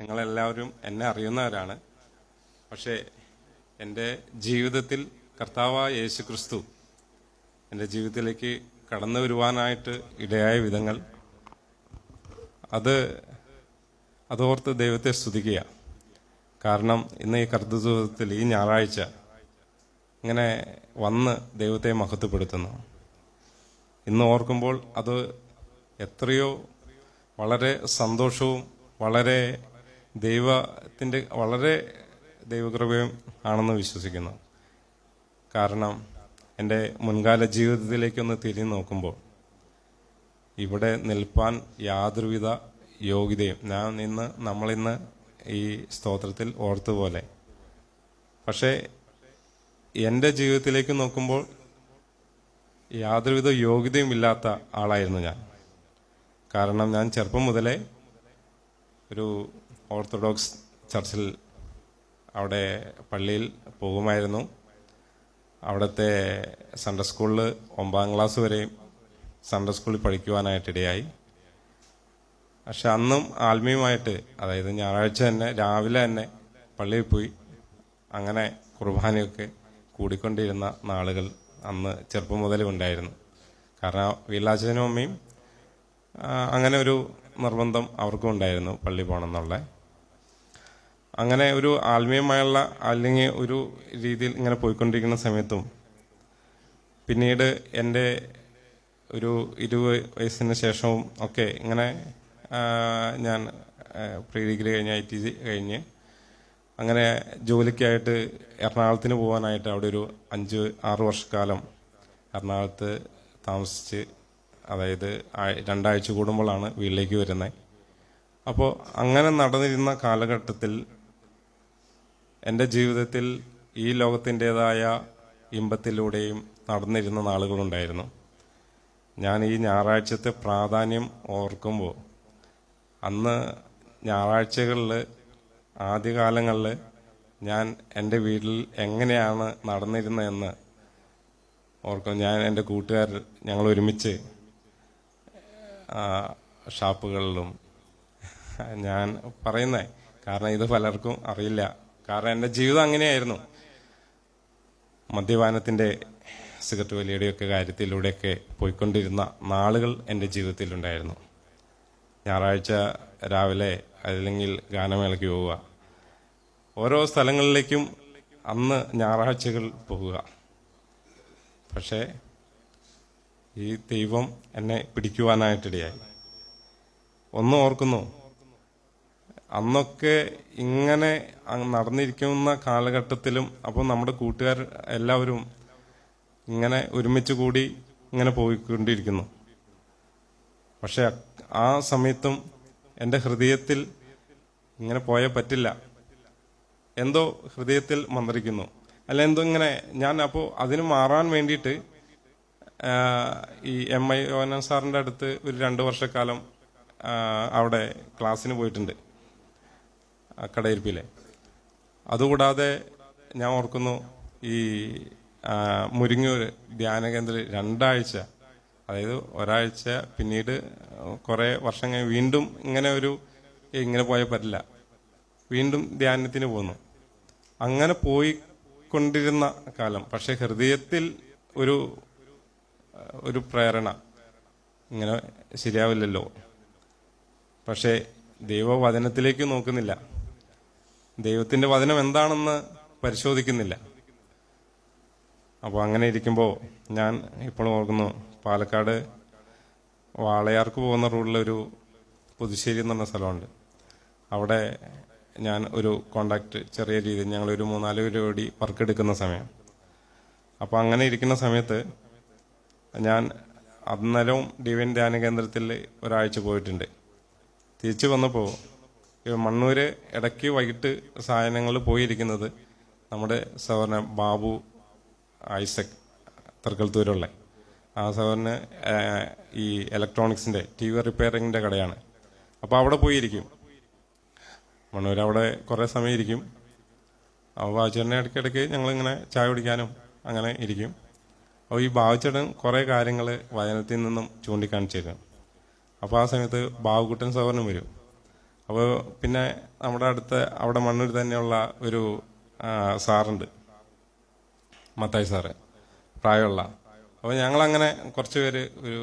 നിങ്ങളെല്ലാവരും എന്നെ അറിയുന്നവരാണ്. പക്ഷേ എന്റെ ജീവിതത്തിൽ കർത്താവായ യേശു ക്രിസ്തു എന്റെ ജീവിതത്തിലേക്ക് കടന്നു വരുവാനായിട്ട് ഇടയായ വിധങ്ങൾ അത് അതോർത്ത് ദൈവത്തെ സ്തുതിക്കുക. കാരണം ഇന്ന് ഈ കർത്തൃത്വത്തിൽ ഈ ഞായറാഴ്ച ഇങ്ങനെ വന്ന് ദൈവത്തെ മഹത്വപ്പെടുത്തുന്നു. ഇന്ന് ഓർക്കുമ്പോൾ അത് എത്രയോ വളരെ സന്തോഷവും വളരെ ദൈവത്തിന്റെ വളരെ ദൈവകൃപയും ആണെന്ന് വിശ്വസിക്കുന്നു. കാരണം എന്റെ മുൻകാല ജീവിതത്തിലേക്കൊന്ന് തിരിഞ്ഞു നോക്കുമ്പോൾ ഇവിടെ നിൽപ്പാൻ യാതൊരുവിധ യോഗ്യതയും ഞാൻ ഇന്ന് നമ്മളിന്ന് ഈ സ്തോത്രത്തിൽ ഓർത്തുപോലെ പക്ഷേ എന്റെ ജീവിതത്തിലേക്ക് നോക്കുമ്പോൾ യാതൊരുവിധ യോഗ്യതയും ഇല്ലാത്ത ആളായിരുന്നു ഞാൻ. കാരണം ഞാൻ ചെറുപ്പം മുതലേ ഒരു ഓർത്തഡോക്സ് ചർച്ചിൽ അവിടെ പള്ളിയിൽ പോകുമായിരുന്നു. അവിടുത്തെ സൺഡേ സ്കൂളിൽ ഒമ്പതാം ക്ലാസ് വരെയും സൺഡേ സ്കൂളിൽ പഠിക്കുവാനായിട്ടിടയായി. പക്ഷെ അന്നും ആത്മീയമായിട്ട് അതായത് ഞായറാഴ്ച തന്നെ രാവിലെ തന്നെ പള്ളിയിൽ പോയി അങ്ങനെ കുർബാനയൊക്കെ കൂടിക്കൊണ്ടിരുന്ന നാളുകൾ അന്ന് ചെറുപ്പം മുതലേ ഉണ്ടായിരുന്നു. കാരണം വീലാച്ചനും അമ്മയും അങ്ങനെ ഒരു നിർബന്ധം അവർക്കും ഉണ്ടായിരുന്നു പള്ളി പോകണം എന്നുള്ള. അങ്ങനെ ഒരു ആത്മീയമായുള്ള അല്ലെങ്കിൽ ഒരു രീതിയിൽ ഇങ്ങനെ പോയിക്കൊണ്ടിരിക്കുന്ന സമയത്തും പിന്നീട് എന്റെ ഒരു ഇരുപത് വയസ്സിന് ശേഷവും ഒക്കെ ഇങ്ങനെ ഞാൻ പ്രീ ഡിഗ്രി കഴിഞ്ഞ് ഐ ടി കഴിഞ്ഞ് അങ്ങനെ ജോലിക്കായിട്ട് എറണാകുളത്തിന് പോകാനായിട്ട് അവിടെ ഒരു അഞ്ച് ആറ് വർഷക്കാലം എറണാകുളത്ത് താമസിച്ച് അതായത് രണ്ടാഴ്ച കൂടുമ്പോഴാണ് വീട്ടിലേക്ക് വരുന്നത്. അപ്പോൾ അങ്ങനെ നടന്നിരുന്ന കാലഘട്ടത്തിൽ എന്റെ ജീവിതത്തിൽ ഈ ലോകത്തിന്റെതായ ഇമ്പത്തിലൂടെയും നടന്നിരുന്ന നാളുകളുണ്ടായിരുന്നു. ഞാൻ ഈ ഞായറാഴ്ചത്തെ പ്രാധാന്യം ഓർക്കുമ്പോൾ അന്ന് ഞായറാഴ്ചകളിൽ ആദ്യകാലങ്ങളിൽ ഞാൻ എന്റെ വീട്ടിൽ എങ്ങനെയാണ് നടന്നിരുന്നതെന്ന് ഓർക്കും. ഞാൻ എന്റെ കൂട്ടുകാർ ഞങ്ങൾ ഒരുമിച്ച് ഷാപ്പുകളിലും ഞാൻ പറയുന്നേ. കാരണം ഇത് പലർക്കും അറിയില്ല. കാരണം എന്റെ ജീവിതം അങ്ങനെയായിരുന്നു. മദ്യപാനത്തിന്റെ സിഗരറ്റ് വലിയുടെയൊക്കെ കാര്യത്തിലൂടെയൊക്കെ പോയിക്കൊണ്ടിരുന്ന നാളുകൾ എന്റെ ജീവിതത്തിലുണ്ടായിരുന്നു. ഞായറാഴ്ച രാവിലെ അല്ലെങ്കിൽ ഗാനമേളയ്ക്ക് പോവുക. ഓരോ സ്ഥലങ്ങളിലേക്കും അന്ന് ഞായറാഴ്ചകൾ പോവുക. പക്ഷേ ഈ ദൈവം എന്നെ പിടിക്കുവാനായിട്ടിടയായി. ഒന്ന് ഓർക്കുന്നു അന്നൊക്കെ ഇങ്ങനെ നടന്നിരിക്കുന്ന കാലഘട്ടത്തിലും അപ്പോൾ നമ്മുടെ കൂട്ടുകാർ എല്ലാവരും ഇങ്ങനെ ഒരുമിച്ച് കൂടി ഇങ്ങനെ പോയിക്കൊണ്ടിരിക്കുന്നു. പക്ഷെ ആ സമയത്തും എന്റെ ഹൃദയത്തിൽ ഇങ്ങനെ പോയാൽ പറ്റില്ല. എന്തോ ഹൃദയത്തിൽ മന്ത്രിക്കുന്നു. അല്ല എന്തോ ഇങ്ങനെ ഞാൻ അപ്പോൾ അതിന് മാറാൻ വേണ്ടിയിട്ട് ഈ എം ഐ ഓനൻ സാറിന്റെ അടുത്ത് ഒരു രണ്ട് വർഷക്കാലം അവിടെ ക്ലാസ്സിന് പോയിട്ടുണ്ട്. കടയിരിപ്പിലെ അതുകൂടാതെ ഞാൻ ഓർക്കുന്നു ഈ മുരിങ്ങൂർ ധ്യാനകേന്ദ്ര രണ്ടാഴ്ച അതായത് ഒരാഴ്ച പിന്നീട് കുറേ വർഷം കഴിഞ്ഞ് വീണ്ടും ഇങ്ങനെ ഒരു ഇങ്ങനെ പോയാൽ പറ്റില്ല. വീണ്ടും ധ്യാനത്തിന് പോന്നു. അങ്ങനെ പോയി കൊണ്ടിരുന്ന കാലം പക്ഷെ ഹൃദയത്തിൽ ഒരു ഒരു പ്രേരണ ഇങ്ങനെ ശരിയാവില്ലല്ലോ. പക്ഷേ ദൈവവചനത്തിലേക്ക് നോക്കുന്നില്ല. ദൈവത്തിന്റെ വചനം എന്താണെന്ന് പരിശോധിക്കുന്നില്ല. അപ്പോൾ അങ്ങനെ ഇരിക്കുമ്പോൾ ഞാൻ ഇപ്പോൾ ഓർക്കുന്നു പാലക്കാട് വാളയാർക്ക് പോകുന്ന റൂട്ടിലൊരു പുതുശ്ശേരി എന്ന് പറഞ്ഞ സ്ഥലമുണ്ട്. അവിടെ ഞാൻ ഒരു കോണ്ടാക്ട് ചെറിയ രീതിയിൽ ഞങ്ങൾ ഒരു മൂന്നാൽ പേര് കൂടി വർക്ക് എടുക്കുന്ന സമയം. അപ്പോൾ അങ്ങനെ ഇരിക്കുന്ന സമയത്ത് ഞാൻ അന്നേരവും ഡിവൈൻ ധ്യാന കേന്ദ്രത്തിൽ ഒരാഴ്ച പോയിട്ടുണ്ട്. തിരിച്ചു വന്നപ്പോൾ മണ്ണൂര് ഇടയ്ക്ക് വൈകിട്ട് സാധനങ്ങൾ പോയിരിക്കുന്നത് നമ്മുടെ സഹോദരൻ ബാബു ഐസക് തൃക്കൽത്തൂരുള്ള ആ സഹോദരന് ഈ ഇലക്ട്രോണിക്സിന്റെ ടി വി റിപ്പയറിങ്ങിന്റെ കടയാണ്. അപ്പോൾ അവിടെ പോയിരിക്കും. മണ്ണൂർ അവിടെ കുറേ സമയം ഇരിക്കും. അപ്പോൾ ബാബുച്ചേട്ടനെ ഇടയ്ക്കിടയ്ക്ക് ഞങ്ങളിങ്ങനെ ചായ കുടിക്കാനും അങ്ങനെ ഇരിക്കും. അപ്പോൾ ഈ ബാബുച്ചേട്ടൻ കുറേ കാര്യങ്ങൾ വയനത്തിൽ നിന്നും ചൂണ്ടിക്കാണിച്ചേക്കും അപ്പോൾ ആ സമയത്ത് ബാബുക്കുട്ടൻ സഹോദരനും വരും. അപ്പോൾ പിന്നെ നമ്മുടെ അടുത്ത് അവിടെ മണ്ണൂർ തന്നെയുള്ള ഒരു സാറുണ്ട്. മത്തായി സാറ്. പ്രായമുള്ള. അപ്പോൾ ഞങ്ങളങ്ങനെ കുറച്ച് പേര് ഒരു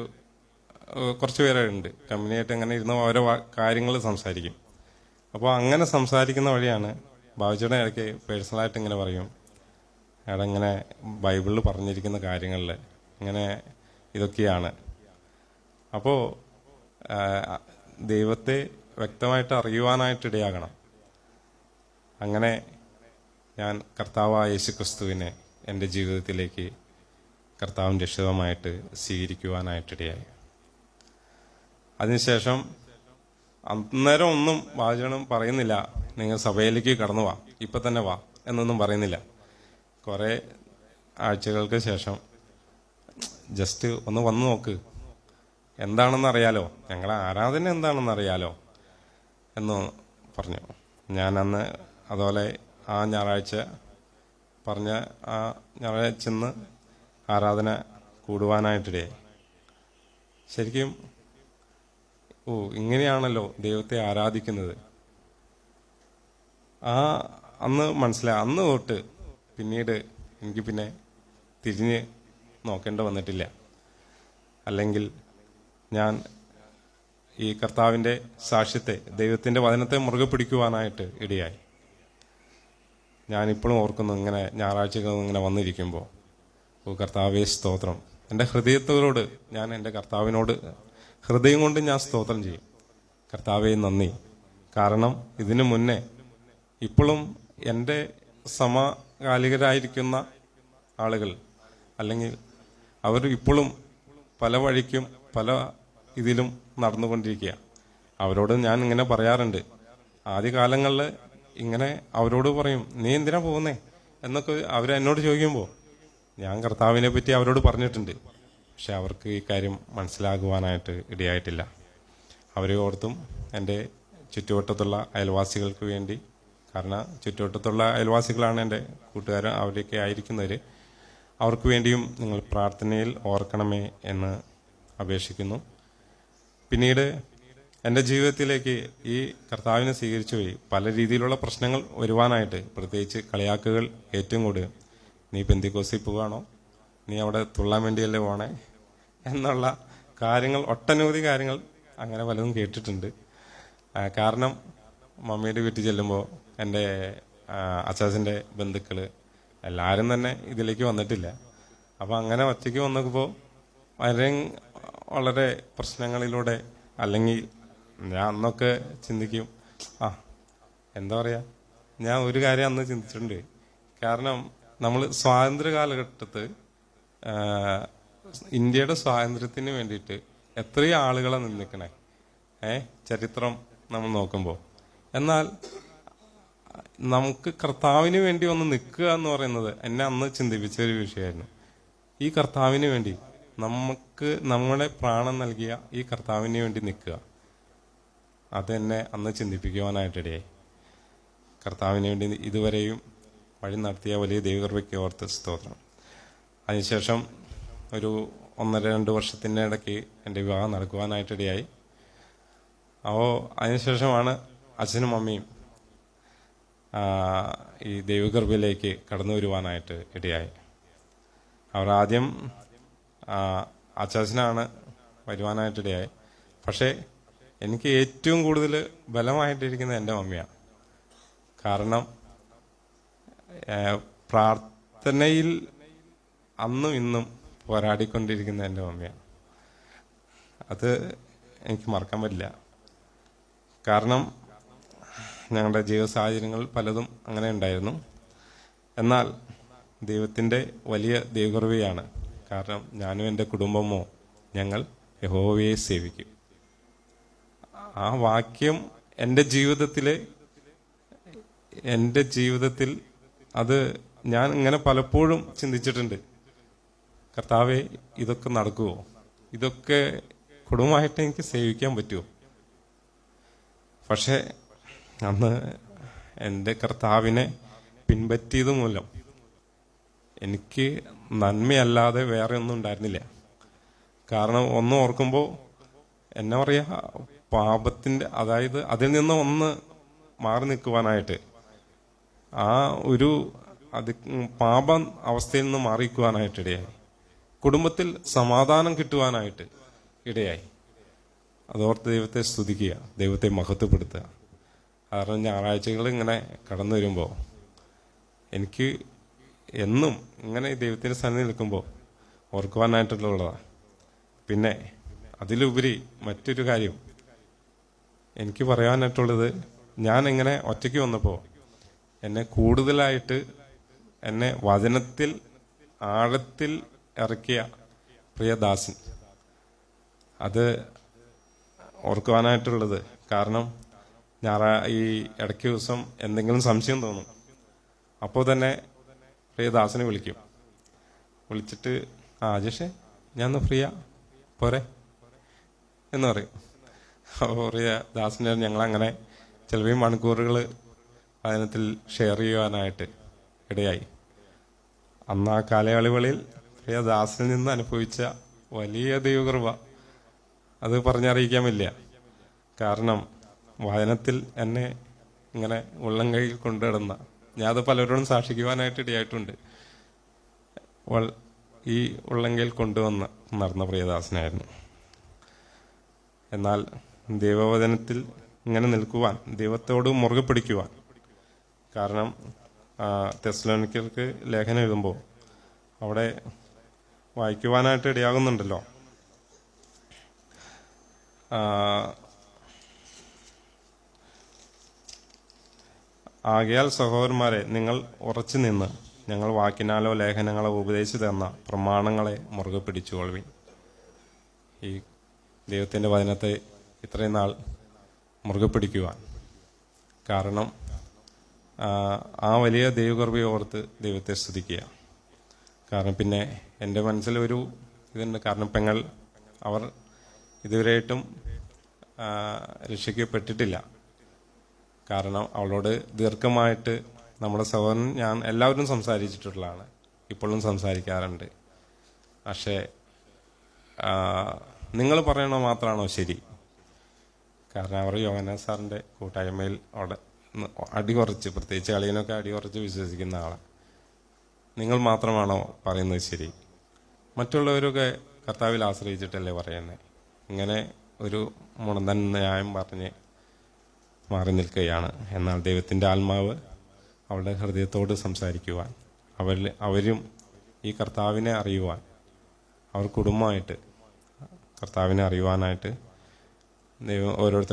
കുറച്ചു പേരുണ്ട്. കമ്പനിയായിട്ട് അങ്ങനെ ഇരുന്ന് ഓരോ കാര്യങ്ങൾ സംസാരിക്കും. അപ്പോൾ അങ്ങനെ സംസാരിക്കുന്ന വഴിയാണ് ബാബുച്ചേട്ടൻ ഇടയ്ക്ക് പേഴ്സണലായിട്ട് ഇങ്ങനെ പറയും. അയാൾ ഇങ്ങനെ ബൈബിളിൽ പറഞ്ഞിരിക്കുന്ന കാര്യങ്ങളിൽ ഇങ്ങനെ ഇതൊക്കെയാണ്. അപ്പോൾ ദൈവത്തെ വ്യക്തമായിട്ട് അറിയുവാനായിട്ട് ഇടയാകണം അങ്ങനെ ഞാൻ കർത്താവായ യേശു ക്രിസ്തുവിനെ എന്റെ ജീവിതത്തിലേക്ക് കർത്താവും രക്ഷിതമായിട്ട് സ്വീകരിക്കുവാനായിട്ടിടയായി. അതിനുശേഷം അന്നേരം ഒന്നും വാചകം പറയുന്നില്ല. നിങ്ങൾ സഭയിലേക്ക് കടന്നു വാ. ഇപ്പൊ തന്നെ വാ എന്നൊന്നും പറയുന്നില്ല. കുറേ ആഴ്ചകൾക്ക് ശേഷം ജസ്റ്റ് ഒന്ന് വന്നു നോക്ക്. എന്താണെന്ന് അറിയാലോ ഞങ്ങളെ ആരാധന എന്താണെന്ന് അറിയാലോ എന്ന് പറഞ്ഞു. ഞാൻ അന്ന് അതുപോലെ ആ ഞായറാഴ്ച പറഞ്ഞ ആ ഞായറാഴ്ച ചെന്ന് ആരാധന കൂടുവാനായിട്ടിടയായി ശരിക്കും ഓ ഇങ്ങനെയാണല്ലോ ദൈവത്തെ ആരാധിക്കുന്നത്. ആ അന്ന് മനസ്സിലായി അന്ന് തൊട്ട് പിന്നീട് എനിക്ക് പിന്നെ തിരിഞ്ഞ് നോക്കേണ്ട വന്നിട്ടില്ല. അല്ലെങ്കിൽ ഞാൻ ഈ കർത്താവിന്റെ സാക്ഷ്യത്തെ ദൈവത്തിന്റെ വചനത്തെ മുറുകെ പിടിക്കുവാനായിട്ട് ഇടയായി. ഞാനിപ്പോഴും ഓർക്കുന്നു ഇങ്ങനെ ഞായറാഴ്ചകൾ ഇങ്ങനെ വന്നിരിക്കുമ്പോൾ ഓ കർത്താവേ സ്തോത്രം. എന്റെ ഹൃദയത്തോട് ഞാൻ എന്റെ കർത്താവിനോട് ഹൃദയം കൊണ്ട് ഞാൻ സ്തോത്രം ചെയ്യും. കർത്താവേ നന്ദി. കാരണം ഇതിനു മുന്നേ ഇപ്പോഴും എന്റെ സമകാലികരായിരിക്കുന്ന ആളുകൾ അല്ലെങ്കിൽ അവർ ഇപ്പോഴും പല വഴിക്കും പല ഇതിലും നടന്നുകൊണ്ടിരിക്കുക അവരോട് ഞാൻ ഇങ്ങനെ പറയാറുണ്ട്. ആദ്യ കാലങ്ങളിൽ ഇങ്ങനെ അവരോട് പറയും നീ എന്തിനാ പോകുന്നേ? എന്നൊക്കെ അവർ എന്നോട് ചോദിക്കുമ്പോൾ ഞാൻ കർത്താവിനെ പറ്റി അവരോട് പറഞ്ഞിട്ടുണ്ട്. പക്ഷെ അവർക്ക് ഈ കാര്യം മനസ്സിലാകുവാനായിട്ട് ഇടയായിട്ടില്ല. അവരെ ഓർത്തും എന്റെ ചുറ്റുവട്ടത്തുള്ള അയൽവാസികൾക്ക് വേണ്ടി കാരണം ചുറ്റുവട്ടത്തുള്ള അയൽവാസികളാണ് എന്റെ കൂട്ടുകാരൻ അവരൊക്കെ ആയിരിക്കുന്നവർ. അവർക്ക് വേണ്ടിയും നിങ്ങൾ പ്രാർത്ഥനയിൽ ഓർക്കണമേ എന്ന് അപേക്ഷിക്കുന്നു. പിന്നീട് എന്റെ ജീവിതത്തിലേക്ക് ഈ കർത്താവിനെ സ്വീകരിച്ചു പോയി പല രീതിയിലുള്ള പ്രശ്നങ്ങൾ വരുവാനായിട്ട് പ്രത്യേകിച്ച് കളിയാക്കുകൾ ഏറ്റവും കൂടുതൽ. നീ പെന്തിക്കോസിൽ പോവാണോ നീ അവിടെ തുള്ളാൻ വേണ്ടിയല്ലേ പോണേ എന്നുള്ള കാര്യങ്ങൾ ഒട്ടനവധി കാര്യങ്ങൾ അങ്ങനെ പലതും കേട്ടിട്ടുണ്ട്. കാരണം മമ്മിയുടെ വീട്ടിൽ ചെല്ലുമ്പോൾ എന്റെ അച്ചാച്ചന്റെ ബന്ധുക്കൾ എല്ലാവരും തന്നെ ഇതിലേക്ക് വന്നിട്ടില്ല. അപ്പോൾ അങ്ങനെ ഒറ്റയ്ക്ക് വന്നപ്പോൾ വളരെ വളരെ പ്രശ്നങ്ങളിലൂടെ അല്ലെങ്കിൽ ഞാൻ അന്നൊക്കെ ചിന്തിക്കും ആ എന്താ പറയാ? ഞാൻ ഒരു കാര്യം അന്ന് ചിന്തിച്ചിട്ടുണ്ട്. കാരണം നമ്മൾ സ്വാതന്ത്ര്യ കാലഘട്ടത്ത് ഇന്ത്യയുടെ സ്വാതന്ത്ര്യത്തിന് വേണ്ടിയിട്ട് എത്രയും ആളുകളെ നിന്നിക്കണേ ഏ ചരിത്രം നമ്മൾ നോക്കുമ്പോൾ. എന്നാൽ നമുക്ക് കർത്താവിന് വേണ്ടി ഒന്ന് നിൽക്കുക എന്ന് പറയുന്നത് എന്നെ അന്ന് ചിന്തിപ്പിച്ച ഒരു വിഷയമായിരുന്നു. ഈ കർത്താവിന് വേണ്ടി നമുക്ക് നമ്മുടെ പ്രാണൻ നൽകിയ ഈ കർത്താവിന് വേണ്ടി നിൽക്കുക. അതെന്നെ അന്ന് ചിന്തിപ്പിക്കുവാനായിട്ടിടയായി കർത്താവിന് വേണ്ടി ഇതുവരെയും വഴി നടത്തിയ വലിയ ദൈവകൃപയ്ക്ക് ഓർത്ത് സ്തോത്രം. അതിനുശേഷം ഒരു ഒന്നര രണ്ട് വർഷത്തിന്റെ ഇടയ്ക്ക് എന്റെ വിവാഹം നടക്കുവാനായിട്ടിടയായി. അപ്പോൾ അതിനുശേഷമാണ് അച്ഛനും അമ്മയും ഈ ദൈവകൃപയിലേക്ക് കടന്നു വരുവാനായിട്ട് ഇടയായി. അവർ ആദ്യം അച്ചാച്ചനാണ് വരുവാനായിട്ടിടയായി പക്ഷേ എനിക്ക് ഏറ്റവും കൂടുതൽ ബലമായിട്ടിരിക്കുന്നത് എന്റെ മമ്മിയാണ്. കാരണം പ്രാർത്ഥനയിൽ അന്നും ഇന്നും പോരാടിക്കൊണ്ടിരിക്കുന്ന എന്റെ മമ്മിയാണ്. അത് എനിക്ക് മറക്കാൻ പറ്റില്ല. കാരണം ഞങ്ങളുടെ ജീവിത സാഹചര്യങ്ങൾ പലതും അങ്ങനെ ഉണ്ടായിരുന്നു. എന്നാൽ ദൈവത്തിന്റെ വലിയ ദൈവകൃപയാണ് കാരണം ഞാനും എന്റെ കുടുംബമോ ഞങ്ങൾ യഹോവയെ സേവിക്കും. ആ വാക്യം എന്റെ ജീവിതത്തിലെ എന്റെ ജീവിതത്തിൽ അത് ഞാൻ ഇങ്ങനെ പലപ്പോഴും ചിന്തിച്ചിട്ടുണ്ട്. കർത്താവെ ഇതൊക്കെ നടക്കുമോ ഇതൊക്കെ കുടുംബമായിട്ട് എനിക്ക് സേവിക്കാൻ പറ്റുമോ പക്ഷേ അന്ന് എന്റെ കർത്താവിനെ പിൻപറ്റിയത് മൂലം എനിക്ക് നന്മയല്ലാതെ വേറെ ഒന്നും ഉണ്ടായിരുന്നില്ല. കാരണം ഒന്ന് ഓർക്കുമ്പോൾ എന്നാ പറയാ പാപത്തിന്റെ അതായത് അതിൽ നിന്ന് ഒന്ന് മാറി നിൽക്കുവാനായിട്ട് ആ ഒരു അത് പാപ അവസ്ഥയിൽ നിന്ന് മാറിക്കുവാനായിട്ട് ഇടയായി. കുടുംബത്തിൽ സമാധാനം കിട്ടുവാനായിട്ട് ഇടയായി. അതോർത്ത് ദൈവത്തെ സ്തുതിക്കുക ദൈവത്തെ മഹത്വപ്പെടുത്തുക. കാരണം ഞായറാഴ്ചകൾ ഇങ്ങനെ കടന്നു വരുമ്പോൾ എനിക്ക് എന്നും ഇങ്ങനെ ദൈവത്തിന്റെ സന്നിധി നിൽക്കുമ്പോൾ ഓർക്കുവാനായിട്ടുള്ളതാണ് പിന്നെ അതിലുപരി മറ്റൊരു കാര്യം. എനിക്ക് പറയാനായിട്ടുള്ളത് ഞാൻ ഇങ്ങനെ ഒറ്റയ്ക്ക് വന്നപ്പോൾ എന്നെ കൂടുതലായിട്ട് എന്നെ വചനത്തിൽ ആഴത്തിൽ ഇറക്കിയ പ്രിയദാസൻ അത് ഓർക്കുവാനായിട്ടുള്ളത് കാരണം ഞായറാ ഈ ഇടയ്ക്ക് ദിവസം എന്തെങ്കിലും സംശയം തോന്നും. അപ്പോൾ തന്നെ പ്രിയദാസനെ വിളിക്കും. വിളിച്ചിട്ട് ആ അജേഷേ ഞാൻ ഒന്ന് ഫ്രീയാ. പോരെ. എന്ന് പറയും. അപ്പോൾ പ്രിയ ദാസിനെ ഞങ്ങളങ്ങനെ ചിലപ്പോൾ മണിക്കൂറുകൾ വചനത്തിൽ ഷെയർ ചെയ്യുവാനായിട്ട് ഇടയായി. അന്ന് ആ കാലയളവുകളിൽ പ്രിയ ദാസിൽ നിന്ന് അനുഭവിച്ച വലിയ ദൈവകൃപ അത് പറഞ്ഞറിയിക്കാമില്ല. കാരണം വചനത്തിൽ എന്നെ ഇങ്ങനെ ഉള്ളം കൈയിൽ കൊണ്ടുകിടന്ന ഞാൻ അത് പലരോടും സാക്ഷിക്കുവാനായിട്ട് ഇടയായിട്ടുണ്ട്. ഈ ഉള്ളെങ്കിൽ കൊണ്ടുവന്ന നടന്ന പ്രിയദാസനായിരുന്നു. എന്നാൽ ദൈവവചനത്തിൽ ഇങ്ങനെ നിൽക്കുവാൻ ദൈവത്തോട് മുറുകെ പിടിക്കുവാൻ. കാരണം തെസ്ലോനിക്കൽക്ക് ലേഖനം എഴുതുമ്പോൾ അവിടെ വായിക്കുവാനായിട്ട് ഇടയാകുന്നുണ്ടല്ലോ. ആകയാൽ സഹോദരന്മാരെ നിങ്ങൾ ഉറച്ചു നിന്ന് ഞങ്ങൾ വാക്കിനാലോ ലേഖനങ്ങളോ ഉപദേശിച്ചു തന്ന പ്രമാണങ്ങളെ മുറുകെ പിടിച്ചുകൊള്ളുവിൻ. ഈ ദൈവത്തിന്റെ വചനത്തെ ഇത്രയും നാൾ മുറുകെ പിടിക്കുവാൻ. കാരണം ആ, വലിയ ദൈവകൃപയെ ഓർത്ത് ദൈവത്തെ സ്തുതിക്കുക. കാരണം പിന്നെ എന്റെ മനസ്സിലൊരു ഇതുണ്ട്. കാരണം പെങ്ങൾ അവർ ഇതുവരെയായിട്ടും രക്ഷിക്കപ്പെട്ടിട്ടില്ല. കാരണം അവളോട് ദീർഘമായിട്ട് നമ്മുടെ സഹോദരൻ ഞാൻ എല്ലാവരും സംസാരിച്ചിട്ടുള്ളതാണ്. ഇപ്പോഴും സംസാരിക്കാറുണ്ട്. പക്ഷേ നിങ്ങൾ പറയണോ മാത്രമാണോ ശരി? കാരണം അവർ യോഹന സാറിന്റെ കൂട്ടായ്മയിൽ അവിടെ അടി കുറച്ച് പ്രത്യേകിച്ച് കളിയിനൊക്കെ അടി കുറച്ച് വിശ്വസിക്കുന്ന ആളാണ് നിങ്ങൾ മാത്രമാണോ പറയുന്നത് ശരി? മറ്റുള്ളവരൊക്കെ കർത്താവിൽ ആശ്രയിച്ചിട്ടല്ലേ പറയുന്നത് ഇങ്ങനെ ഒരു മുണന്തൻ ന്യായം പറഞ്ഞ് മാറി നിൽക്കുകയാണ്. എന്നാൽ ദൈവത്തിന്റെ ആത്മാവ് അവളുടെ ഹൃദയത്തോട് സംസാരിക്കുവാൻ അവരിൽ അവരും ഈ കർത്താവിനെ അറിയുവാൻ അവർ കുടുംബമായിട്ട് കർത്താവിനെ അറിയുവാനായിട്ട് ദൈവം ഓരോരുത്തർ